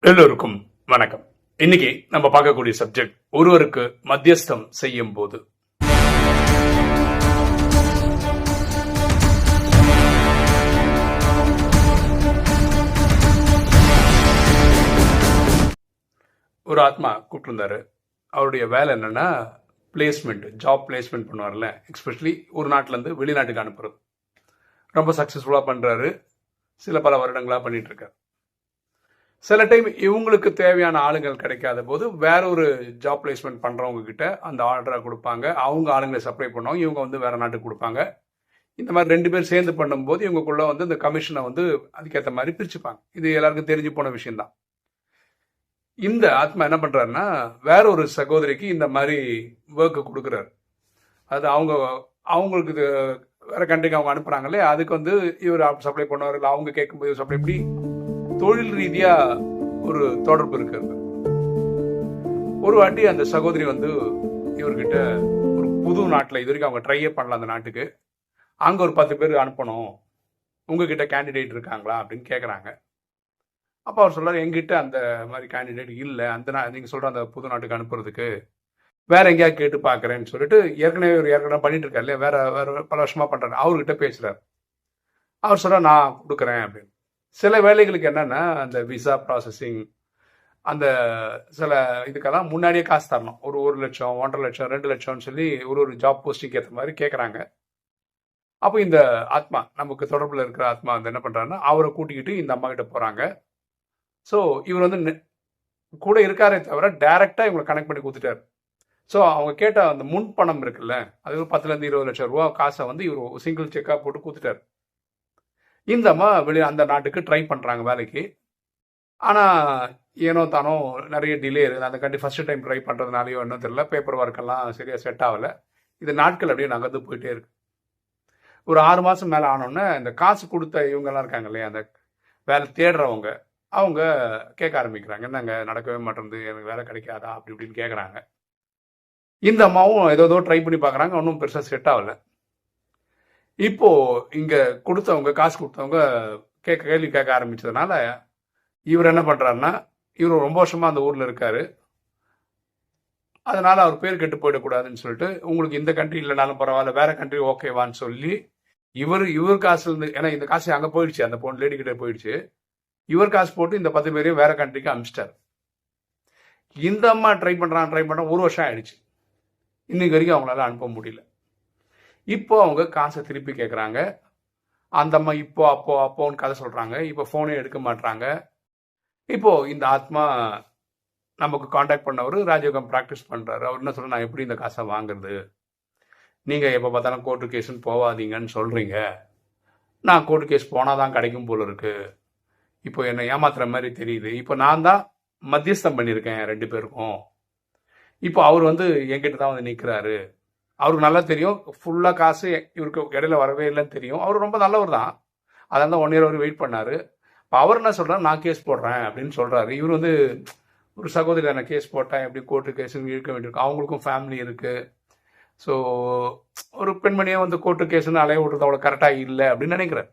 எல்லோருக்கும் வணக்கம். இன்னைக்கு நம்ம பார்க்கக்கூடிய சப்ஜெக்ட் ஒருவருக்கு மத்தியஸ்தம் செய்யும் போது. ஒரு ஆத்மா கூப்பிட்டுருந்தாரு அவருடைய வேலை என்னன்னா பிளேஸ்மெண்ட் ஜாப் பிளேஸ்மெண்ட் பண்ணுவார்ல எக்ஸ்பெஷலி ஒரு நாட்டிலேருந்து வெளிநாட்டுக்கு அனுப்புறது. ரொம்ப சக்ஸஸ்ஃபுல்லாக பண்ணுறாரு சில பல வருடங்களாக பண்ணிட்டு இருக்காரு. சில டைம் இவங்களுக்கு தேவையான ஆளுங்கள் கிடைக்காத போது வேற ஒரு ஜாப் பிளேஸ்மெண்ட் பண்ணுறவங்க கிட்ட அந்த ஆர்டரை கொடுப்பாங்க. அவங்க ஆளுங்களை சப்ளை பண்ணுவாங்க. இவங்க வந்து வேற நாட்டுக்கு கொடுப்பாங்க. இந்த மாதிரி ரெண்டு பேர் சேர்ந்து பண்ணும்போது இவங்களுக்குள்ள வந்து இந்த கமிஷனை வந்து அதுக்கேற்ற மாதிரி பிரிச்சுப்பாங்க. இது எல்லாருக்கும் தெரிஞ்சு போன விஷயம்தான். இந்த ஆத்மா என்ன பண்ணுறாருன்னா வேற ஒரு சகோதரிக்கு இந்த மாதிரி ஒர்க்கு கொடுக்குறாரு. அது அவங்க அவங்களுக்கு வேற கண்ட்ரிக்கு அவங்க அனுப்புகிறாங்களே அதுக்கு வந்து இவர் சப்ளை பண்ணுவார் இல்லை? அவங்க கேட்கும்போது சப்ளை எப்படி? தொழில் ரீதியா ஒரு தொடர்பு இருக்கிறது. ஒரு வாட்டி அந்த சகோதரி வந்து இவர்கிட்ட ஒரு புது நாட்டில் இது வரைக்கும் அவங்க ட்ரையே பண்ணல அந்த நாட்டுக்கு. அங்கே ஒரு பத்து பேர் அனுப்பணும். உங்ககிட்ட கேண்டிடேட் இருக்காங்களா அப்படின்னு கேட்குறாங்க அப்போ அவர் சொல்கிறார் எங்கிட்ட அந்த மாதிரி கேண்டிடேட் இல்லை. அந்த நா நீங்கள் சொல்கிற அந்த புது நாட்டுக்கு அனுப்புறதுக்கு வேற எங்கேயாவது கேட்டு பார்க்குறேன்னு சொல்லிட்டு ஏற்கனவே ஒரு ஏற்கனவே பண்ணிட்டு இருக்காரு இல்லையா? வேற வேற பல வருஷமா பண்ணுறாரு அவர்கிட்ட பேசுகிறார் அவர் சொல்கிறார் நான் கொடுக்குறேன் அப்படின்னு. சில வேலைகளுக்கு என்னென்னா அந்த விசா ப்ராசஸிங் அந்த சில இதுக்கெல்லாம் முன்னாடியே காசு தரணும். ஒரு ஒரு லட்சம் ஒன்றரை லட்சம் ரெண்டு லட்சம்னு சொல்லி ஒரு ஒரு ஜாப் போஸ்டிங் ஏற்ற மாதிரி கேட்குறாங்க அப்போ இந்த ஆத்மா நமக்கு தொடர்பில் இருக்கிற ஆத்மா வந்து என்ன பண்ணுறாருன்னா அவரை கூட்டிக்கிட்டு இந்த அம்மா கிட்ட போகிறாங்க ஸோ இவர் வந்து நெ- கூட இருக்காரே தவிர டைரெக்டாக இவங்களை கனெக்ட் பண்ணி கொடுத்துட்டாரு. ஸோ அவங்க கேட்ட அந்த முன் பணம் இருக்குல்ல அது ஒரு பத்துலேருந்து இருபது லட்சம் ரூபா காசை வந்து இவர் சிங்கிள் செக்காக போட்டு கொடுத்துட்டாரு. இந்த அம்மா வெளி அந்த நாட்டுக்கு ட்ரை பண்ணுறாங்க வேலைக்கு. ஆனால் ஏனோ தானோ நிறைய டிலே இருக்குது அந்த கண்டி ஃபஸ்ட்டு டைம் ட்ரை பண்ணுறதுனாலையோ இன்னும் தெரில பேப்பர் ஒர்க்கெல்லாம் சரியாக செட் ஆகலை. இது நாட்கள் அப்படியே நகர்ந்து போயிட்டே இருக்கு. ஒரு ஆறு மாதம் மேலே ஆனோடனே இந்த காசு கொடுத்த இவங்கெல்லாம் இருக்காங்க இல்லையா அந்த வேலை தேடுறவங்க அவங்க கேட்க ஆரம்பிக்கிறாங்க. என்னங்க நடக்கவே மாட்டேங்குது எனக்கு வேலை கிடைக்காதா? அப்படி இப்படின்னு கேட்குறாங்க இந்த அம்மாவும் ஏதோ ஏதோ ட்ரை பண்ணி பார்க்குறாங்க ஒன்றும் பெருசாக செட் ஆகல. இப்போ இங்க கொடுத்தவங்க காசு கொடுத்தவங்க கேட்க கேள்வி கேட்க ஆரம்பிச்சதுனால இவர் என்ன பண்றாருன்னா இவர் ரொம்ப வருஷமா அந்த ஊர்ல இருக்காரு. அதனால அவர் பேர் கெட்டு போயிடக்கூடாதுன்னு சொல்லிட்டு உங்களுக்கு இந்த கண்ட்ரி இல்லைனாலும் பரவாயில்ல வேற கண்ட்ரி ஓகேவான்னு சொல்லி இவர் இவர் காசுல இருந்து ஏன்னா இந்த காசு அங்க போயிடுச்சு அந்த பொண்ணு லேடி கிட்ட போயிடுச்சு. இவர் காசு போட்டு இந்த பத்து பேரையும் வேற கண்ட்ரிக்கு அமிச்சிட்டார். இந்த அம்மா ட்ரை பண்றான் ட்ரை பண்றான் ஒரு வருஷம் ஆயிடுச்சு. இன்னைக்கு வரைக்கும் அவங்களால அனுப்ப முடியல. இப்போ அவங்க காசை திருப்பி கேட்குறாங்க அந்த அம்மா இப்போ அப்போ அப்போன்னு கதை சொல்கிறாங்க இப்போ ஃபோனே எடுக்க மாட்றாங்க. இப்போ இந்த ஆத்மா நமக்கு காண்டாக்ட் பண்ணவர் ராஜயோகம் ப்ராக்டிஸ் பண்ணுறாரு அவர் என்ன சொல்ல நான் எப்படி இந்த காசை வாங்குறது? நீங்கள் எப்போ பார்த்தாலும் கோர்ட்டு கேஸுன்னு போகாதீங்கன்னு சொல்கிறீங்க நான் கோர்ட்டு கேஸ் போனால் தான் கிடைக்கும் போல இருக்கு. இப்போ என்னை ஏமாத்துற மாதிரி தெரியுது. இப்போ நான் தான் மத்தியஸ்தம் பண்ணியிருக்கேன் ரெண்டு பேருக்கும். இப்போ அவர் வந்து என்கிட்ட தான் வந்து நிற்கிறாரு அவருக்கு நல்லா தெரியும். ஃபுல்லாக காசு இவருக்கு இடையில வரவே இல்லைன்னு தெரியும். அவர் ரொம்ப நல்லவர் தான். அதான் தான் ஒன் இயர் அவர் வெயிட் பண்ணார். இப்போ அவர் என்ன சொல்கிறார் நான் கேஸ் போடுறேன் அப்படின்னு சொல்கிறாரு இவர் வந்து ஒரு சகோதரி நான் கேஸ் போட்டேன். எப்படி கோர்ட்டு கேஸ் இழுக்க வேண்டியிருக்கும் அவங்களுக்கும் ஃபேமிலி இருக்குது ஸோ ஒரு பெண்மணியை வந்து கோர்ட்டு கேஸுன்னு அலைய விடுறது அவ்வளோ கரெக்டாக இல்லை அப்படின்னு நினைக்கிறேன்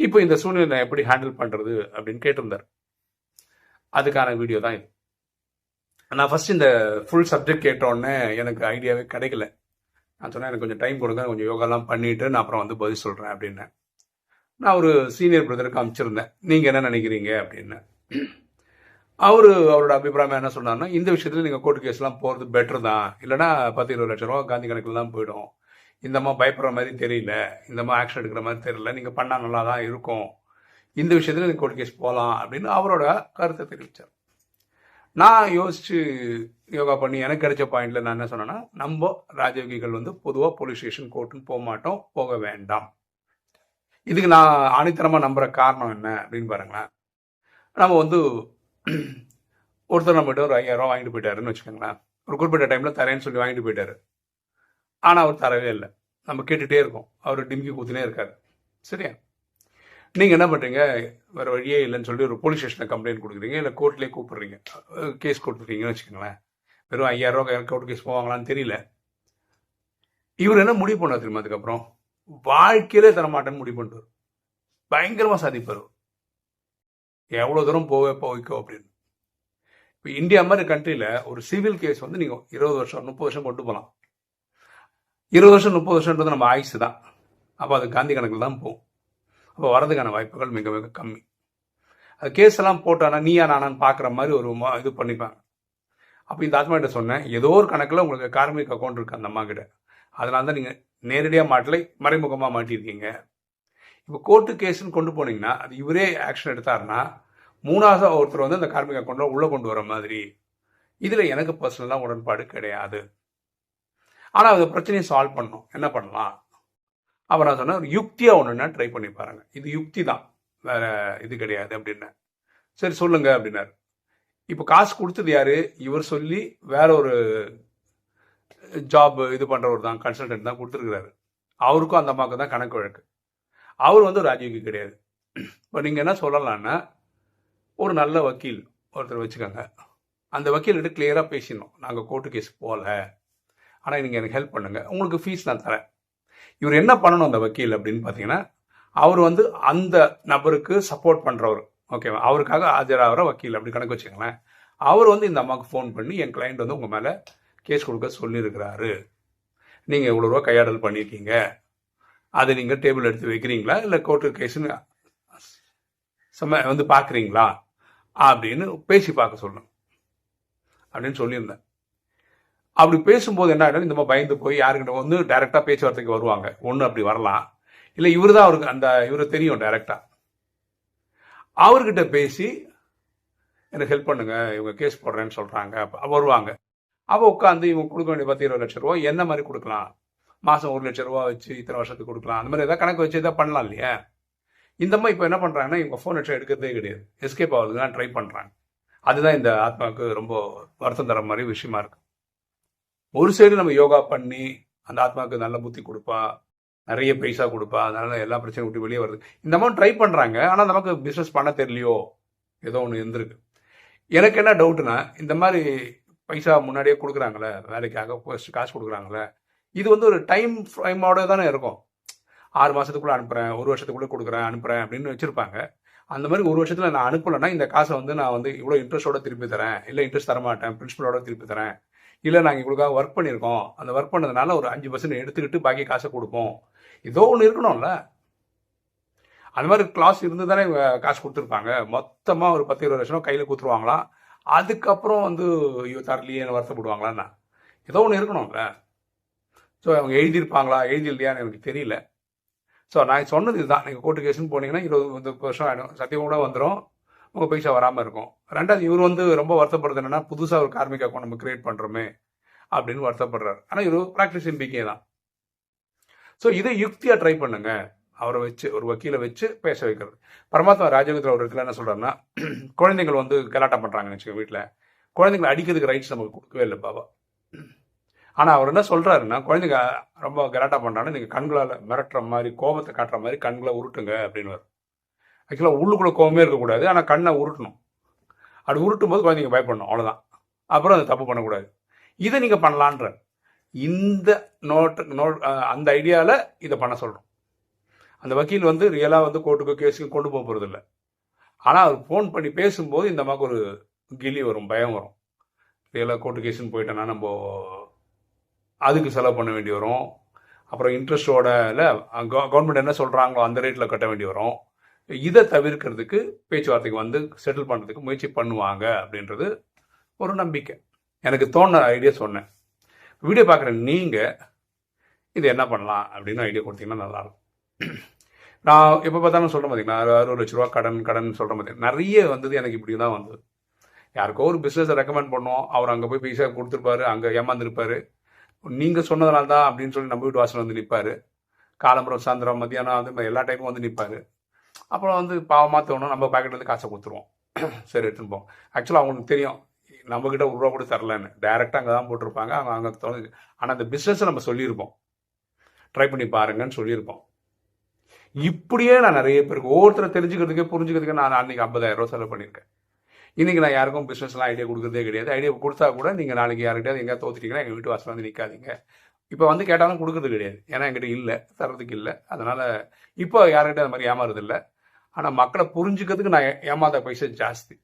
இப்போ இந்த சூழ்நிலை நான் எப்படி ஹேண்டில் பண்ணுறது அப்படின்னு கேட்டிருந்தார். அதுக்கான வீடியோ தான் இது. நான் ஃபர்ஸ்ட் இந்த ஃபுல் சப்ஜெக்ட் கேட்டோடனே எனக்கு ஐடியாவே கிடைக்கல. நான் சொன்னேன் எனக்கு கொஞ்சம் டைம் கொடுங்க கொஞ்சம் யோகாலாம் பண்ணிவிட்டு நான் அப்புறம் வந்து பதில் சொல்கிறேன் அப்படின்னு நான் ஒரு சீனியர் பிரதருக்கு அமைச்சிருந்தேன் நீங்கள் என்ன நினைக்கிறீங்க? அப்படின்னு அவர் அவரோட அபிப்பிராயம் என்ன சொன்னார்னா இந்த விஷயத்தில் நீங்கள் கோர்ட் கேஸ்லாம் போகிறது பெட்டர் தான். இல்லைன்னா பத்து இருபது லட்சம் ரூபா காந்தி கணக்கில் தான் போயிடும். இந்த மாதிரி பயப்படுற மாதிரி தெரியல. இந்த மாதிரி ஆக்ஷன் எடுக்கிற மாதிரி தெரியல. நீங்கள் பண்ணால் நல்லா தான் இருக்கும். இந்த விஷயத்தில் நீங்கள் கோர்ட் கேஸ் போகலாம் அப்படின்னு அவரோட கருத்தை தெரிவித்தார் நான் யோசிச்சு யோகா பண்ணி எனக்கு கிடைச்ச பாயிண்ட்ல நான் என்ன சொன்னேன்னா நம்ம ராஜயோகிகள் வந்து பொதுவாக போலீஸ் ஸ்டேஷன் கோர்ட்டுன்னு போக மாட்டோம் போக வேண்டாம். இதுக்கு நான் ஆணித்தரமாக நம்புற காரணம் என்ன அப்படின்னு பாருங்களேன். நம்ம வந்து ஒருத்தர் நம்மகிட்ட ஒரு ஐயாயிரம் ரூபா வாங்கிட்டு போயிட்டாருன்னு வச்சுக்கோங்களேன். ஒரு குறிப்பிட்ட டைம்ல தரேன்னு சொல்லி வாங்கிட்டு போயிட்டாரு. ஆனா அவர் தரவே இல்லை. நம்ம கேட்டுட்டே இருக்கோம். அவர் டிமிக்கி கூத்துனே இருக்காரு. சரியா? நீங்கள் என்ன பண்ணுறீங்க வேறு வழியே இல்லைன்னு சொல்லி ஒரு போலீஸ் ஸ்டேஷனில் கம்ப்ளைண்ட் கொடுக்குறீங்க இல்லை கோர்ட்லேயே கூப்பிட்றீங்க. கேஸ் கொடுத்துருக்கீங்கன்னு வச்சுக்கோங்களேன். வெறும் ஐயாயிரம் ரூபாய் கோர்ட் கேஸ் போவாங்களான்னு தெரியல. இவர் என்ன முடிவு பண்ணார் தெரியுமா அதுக்கப்புறம்? வாழ்க்கையிலே தரமாட்டேன்னு முடிவு பண்ணிட்டு பயங்கரமாக சாதிப்பார் எவ்வளோ தூரம் போவே போய்க்கோ அப்படின்னு. இப்போ இந்தியா மாதிரி கண்ட்ரியில் ஒரு சிவில் கேஸ் வந்து நீங்கள் இருபது வருஷம் முப்பது வருஷம் கொண்டு போகலாம் இருபது வருஷம் முப்பது வருஷன்றது நம்ம ஆயுசு தான். அப்போ அது காந்தி கணக்கில் தான் போகும். அப்போ வரதுக்கான வாய்ப்புகள் மிக மிக கம்மி. அது கேஸ் எல்லாம் போட்டானா நீயா நானான்னு பார்க்குற மாதிரி ஒரு இது பண்ணிப்பாங்க. அப்போ இந்த ஆத்மா கிட்ட சொன்னேன் ஏதோ ஒரு கணக்கில் உங்களுக்கு கார்மிக் அக்கௌண்ட் இருக்குது அந்த அம்மா கிட்ட. அதனால தான் நீங்கள் நேரடியாக மாட்டலை மறைமுகமாக மாட்டியிருக்கீங்க. இப்போ கோர்ட்டு கேஸுன்னு கொண்டு போனீங்கன்னா அது இவரே ஆக்ஷன் எடுத்தாருன்னா மூணாவது ஒருத்தர் வந்து அந்த கார்மிக் அக்கௌண்ட்டில் உள்ளே கொண்டு வர மாதிரி. இதில் எனக்கு பர்சனலாக உடன்பாடு கிடையாது. ஆனால் அது பிரச்சனையை சால்வ் பண்ணணும். என்ன பண்ணலாம்? அப்புறம் நான் சொன்னேன் ஒரு யுக்தியாக ஒன்றுன்னா ட்ரை பண்ணி பாருங்க. இது யுக்தி தான். வேற இது கிடையாது அப்படின்னேன். சரி சொல்லுங்க அப்படின்னாரு. இப்போ காசு கொடுத்தது யாரு? இவர் சொல்லி வேற ஒரு ஜாப் இது பண்ணுறவர் தான் கன்சல்டன்ட் தான் கொடுத்துருக்கிறாரு. அவருக்கும் அந்த அம்மாவுக்கு தான் கணக்கு வழக்கு. அவர் வந்து ராஜீவ்க்கு கிடையாது. இப்போ நீங்கள் என்ன சொல்லலான்னா ஒரு நல்ல வக்கீல் ஒருத்தர் வச்சுக்கோங்க. அந்த வக்கீல்கிட்ட கிளியராக பேசிடணும். நாங்கள் கோர்ட்டு கேஸ் போகல. ஆனால் நீங்கள் எனக்கு ஹெல்ப் பண்ணுங்கள் உங்களுக்கு ஃபீஸ் நான் தரேன். இவர் என்ன பண்ணணும் அந்த வக்கீல் அப்படின்னு பார்த்தீங்கன்னா அவர் வந்து அந்த நபருக்கு சப்போர்ட் பண்ணுறவர் ஓகேவா அவருக்காக ஆஜராகிற வக்கீல் அப்படி கணக்கு வச்சுக்கங்களேன். அவர் வந்து இந்த அம்மாவுக்கு ஃபோன் பண்ணி என் கிளைண்ட் வந்து உங்கள் மேலே கேஸ் கொடுக்க சொல்லியிருக்கிறாரு. நீங்கள் இவ்வளோ ரூபா கையாடல் பண்ணியிருக்கீங்க. அதை நீங்கள் டேபிள் எடுத்து வைக்கிறீங்களா? இல்லை கோர்ட்டு கேஸுன்னு சம வந்து பார்க்குறீங்களா? அப்படின்னு பேசி பார்க்க சொல்லணும். அப்படின்னு சொல்லியிருந்தேன். அப்படி பேசும்போது என்ன ஆகிடும் இந்த மாதிரி பயந்து போய் யாருக்கிட்ட வந்து டைரெக்டாக பேச்சுவார்த்தைக்கு வருவாங்க. ஒன்று அப்படி வரலாம். இல்லை இவர் தான் அவருக்கு அந்த இவரு தெரியும் டைரெக்டாக அவர்கிட்ட பேசி எனக்கு ஹெல்ப் பண்ணுங்க இவங்க கேஸ் போடுறேன்னு சொல்கிறாங்க அப்ப வருவாங்க. அப்போ உட்காந்து இவங்க கொடுக்க வேண்டிய பத்து இருபது லட்ச ரூபா என்ன மாதிரி கொடுக்கலாம்? மாதம் ஒரு லட்ச ரூபா வச்சு இத்தனை வருஷத்துக்கு கொடுக்கலாம். அந்த மாதிரி ஏதாவது கணக்கு வச்சு எதாவது பண்ணலாம் இல்லையா? இந்த மாதிரி இப்போ என்ன பண்ணுறாங்கன்னா இவங்க ஃபோன் வச்சு எடுக்கிறதே கிடையாது. எஸ்கேப் ஆகுதுக்கு தான் ட்ரை பண்ணுறாங்க அதுதான் இந்த ஆத்மாவுக்கு ரொம்ப வருத்தம் தர மாதிரி விஷயமா இருக்குது ஒரு சைடு நம்ம யோகா பண்ணி அந்த ஆத்மாவுக்கு நல்ல புத்தி கொடுப்பா நிறைய பைசா கொடுப்பா அதனால எல்லா பிரச்சனையும் விட்டு வெளியே வருது இந்த மாதிரி ட்ரை பண்ணுறாங்க ஆனால் நமக்கு பிஸ்னஸ் பண்ண தெரியலையோ ஏதோ ஒன்று இருந்திருக்கு. எனக்கு என்ன டவுட்னா இந்த மாதிரி பைசா முன்னாடியே கொடுக்குறாங்களே வேலைக்காக first காசு கொடுக்குறாங்களே இது வந்து ஒரு டைம் ஃப்ரேமோட தானே இருக்கும். ஆறு மாதத்துக்குள்ளே அனுப்புகிறேன் ஒரு வருஷத்துக்குள்ளே கொடுக்குறேன் அனுப்புகிறேன் அப்படின்னு வச்சுருப்பாங்க. அந்த மாதிரி ஒரு வருஷத்தில் நான் அனுப்பலைன்னா இந்த காசை வந்து நான் வந்து இவ்வளோ இன்ட்ரெஸ்ட்டோட திருப்பி தரேன் இல்லை இன்ட்ரெஸ்ட் தரமாட்டேன் பிரின்சிபலோட திருப்பி தரேன் இல்லை நாங்கள் இவங்களுக்காக ஒர்க் பண்ணியிருக்கோம். அந்த ஒர்க் பண்ணதுனால ஒரு அஞ்சு பர்சன்ட் எடுத்துக்கிட்டு பாக்கி காசை கொடுப்போம். ஏதோ ஒன்று இருக்கணும்ல. அந்த மாதிரி கிளாஸ் இருந்து தானே இவங்க காசு கொடுத்துருப்பாங்க. மொத்தமாக ஒரு பத்து இருபது லட்சம் கையில் கொடுத்துருவாங்களாம் அதுக்கப்புறம் வந்து ஐயோ தரலையே வருத்தப்படுவாங்களான்னா. ஏதோ ஒன்று இருக்கணும்ல. ஸோ அவங்க எழுதியிருப்பாங்களா? எழுதியில்லையான்னு எனக்கு தெரியல. ஸோ நான் சொன்னது இதுதான். நீங்கள் கோர்ட்டு கேஸ்ன்னு போனீங்கன்னா இருபது முப்பது வருஷம் ஆகிடும் சத்தியம் கூட வந்துடும் உங்கள் பைசா வராமல் இருக்கும். ரெண்டாவது இவர் வந்து ரொம்ப வருத்தப்படுறது என்னென்னா புதுசாக ஒரு கார்மிக் அக்கௌண்ட் நம்ம கிரியேட் பண்ணுறோமே அப்படின்னு வருத்தப்படுறாரு. ஆனால் இவர் ப்ராக்டிஸ் எம்பிக்கே தான். ஸோ இதை யுக்தியாக ட்ரை பண்ணுங்க. அவரை வச்சு ஒரு வக்கீலை வச்சு பேச வைக்கிறது. பரமாத்மா ராஜகத்தில் அவர் இடத்துல என்ன சொல்கிறாருன்னா குழந்தைங்கள் வந்து கலாட்டம் பண்ணுறாங்கன்னு வச்சுக்கோங்க வீட்டில் குழந்தைங்களை அடிக்கிறதுக்கு ரைட்ஸ் நமக்கு கொடுக்கவே இல்லை பாபா. ஆனால் அவர் என்ன சொல்கிறாருன்னா குழந்தைங்க ரொம்ப கலாட்டா பண்ணுறாங்கன்னா நீங்கள் கண்களால் மிரட்டுற மாதிரி கோபத்தை காட்டுற மாதிரி கண்களை உருட்டுங்க அப்படின்னு ஆக்சுவலாக உள்ளுக்குள்ள கோவமே இருக்கக்கூடாது. ஆனால் கண்ணை உருட்டணும். அப்படி உருட்டும் போது குழந்தைங்க பயப்படணும். அவ்வளோதான் அப்புறம் அதை தப்பு பண்ணக்கூடாது. இதை நீங்கள் பண்ணலான்ற இந்த நோட்டு நோட் அந்த ஐடியாவில் இதை பண்ண சொல்கிறோம் அந்த வக்கீல் வந்து ரியலாக வந்து கோர்ட்டுக்கு கேஸுக்கு கொண்டு போக போகிறது இல்லை. ஆனால் அவர் ஃபோன் பண்ணி பேசும்போது இந்த மாதிரி ஒரு கிலி வரும் பயம் வரும். ரியலாக கோர்ட்டு கேஸுன்னு போயிட்டோன்னா நம்ம அதுக்கு செலவு பண்ண வேண்டி வரும். அப்புறம் இன்ட்ரெஸ்டோட இல்லை கவர்மெண்ட் என்ன சொல்கிறாங்களோ அந்த ரேட்டில் கட்ட வேண்டி வரும். இதை தவிர்க்கிறதுக்கு பேச்சுவார்த்தைக்கு வந்து செட்டில் பண்ணுறதுக்கு முயற்சி பண்ணுவாங்க அப்படின்றது ஒரு நம்பிக்கை. எனக்கு தோணுன ஐடியா சொன்னேன். வீடியோ பார்க்குற நீங்கள் இது என்ன பண்ணலாம் அப்படின்னு ஐடியா கொடுத்தீங்கன்னா நல்லாயிருக்கும். நான் எப்போ பார்த்தாலும் சொல்கிறேன் பார்த்தீங்கன்னா அறுபது லட்ச ரூபா கடன் கடன் சொல்கிறேன் பார்த்தீங்கன்னா நிறைய வந்தது எனக்கு இப்படி தான் வந்தது. யாருக்கோ ஒரு பிஸ்னஸை ரெக்கமெண்ட் பண்ணுவோம் அவர் அங்கே போய் பைசா கொடுத்துருப்பாரு அங்கே ஏமாந்துருப்பாரு. நீங்கள் சொன்னதுனால தான் அப்படின்னு சொல்லி நம்ம வீட்டு வாசல் வந்து நிற்பாரு காலம்பரம் சாயந்தரம் மத்தியானம் அது எல்லா டைமும் வந்து நிற்பார் அப்புறம் வந்து பாவமாக தோணும். நம்ம பாக்கெட்லேருந்து காசை கொடுத்துருவோம். சரி எடுத்துன்னு போவோம். ஆக்சுவலாக அவங்களுக்கு தெரியும். நம்மக்கிட்ட ஒரு ரூபா கூட தரலன்னு. டைரெக்டாக அங்கே தான் போட்டிருப்பாங்க. அவங்க அங்கே தொடர்ந்து ஆனால் அந்த பிஸ்னஸை நம்ம சொல்லியிருப்போம். ட்ரை பண்ணி பாருங்கன்னு சொல்லியிருப்போம். இப்படியே நான் நிறைய பேருக்கு ஒவ்வொருத்தரை தெரிஞ்சுக்கிறதுக்கே புரிஞ்சுக்கிறதுக்கே நான் அன்னைக்கு ஐம்பதாயிரம் ரூபா செலவு பண்ணியிருக்கேன். இன்னைக்கு நான் யாருக்கும் பிஸ்னஸ்லாம் ஐடியா கொடுக்குறதே கிடையாது. ஐடியா கொடுத்தா கூட நீங்கள் நாளைக்கு யார்கிட்டயாவது எங்கேயா தோத்துட்டீங்கன்னா எங்கள் வீட்டு வாசல் வந்து நிற்காதீங்க இப்போ வந்து கேட்டாலும் கொடுக்கறது கிடையாது. ஏன்னா என்கிட்ட இல்லை தர்றதுக்கு இல்லை. அதனால் இப்போ யார்கிட்ட அந்த மாதிரி ஏமாறுறது இல்லை ஆனால் மக்களை புரிஞ்சுக்கிறதுக்கு நான் ஏ- ஏமாந்த பைசா ஜாஸ்தி.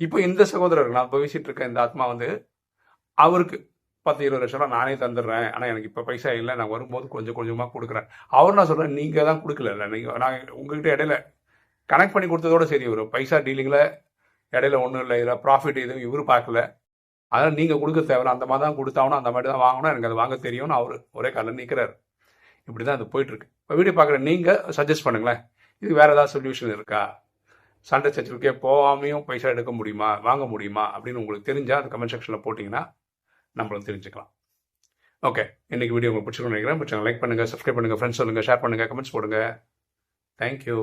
இப்போ இந்த சகோதரர் நான் இப்போ இருக்க இந்த ஆத்மா வந்து அவருக்கு பத்து இருபது லட்சம் ரூபா நானே தந்துடுறேன். ஆனால் எனக்கு இப்போ பைசா இல்லை நான் வரும்போது கொஞ்சம் கொஞ்சமாக கொடுக்குறேன். அவர் நான் சொல்கிறேன் நீங்கள் தான் கொடுக்கல. இல்லை நீங்கள் நான் உங்ககிட்ட இடையில கனெக்ட் பண்ணி கொடுத்ததோட சரி இவர் பைசா டீலிங்கில் இடையில ஒன்றும் இல்லை இதில் ப்ராஃபிட் எதுவும் இவர் பார்க்கல. அதனால் நீங்கள் கொடுக்க தேவையில்ல. அந்த மாதிரி தான் கொடுத்தாகணும் அந்த மாதிரி தான் வாங்கணும். எனக்கு அது வாங்க தெரியும்னு அவர் ஒரே காலில் நிற்கிறார் இப்படி தான் அது போயிட்டுருக்கு. இப்போ வீடியோ பார்க்குற நீங்கள் சஜஸ்ட் பண்ணுங்களேன். இது வேறு ஏதாவது சொல்யூஷன் இருக்கா? சண்டை சச்சரவுக்கே போகாமையும் பைசா எடுக்க முடியுமா? வாங்க முடியுமா? அப்படின்னு உங்களுக்கு தெரிஞ்சால் அந்த கமெண்ட் செக்ஷனில் போட்டிங்கன்னா நம்மளும் தெரிஞ்சுக்கலாம். ஓகே இன்றைக்கி வீடியோ உங்களுக்கு பிடிச்சிருக்கோம் நினைக்கிறேன். பிடிச்சாங்க லைக் பண்ணுங்கள் சப்ஸ்கிரைப் பண்ணுங்கள் ஃப்ரெண்ட்ஸ் சொல்லுங்கள் ஷேர் பண்ணுங்கள் கமெண்ட்ஸ் போடுங்க. தேங்க்யூ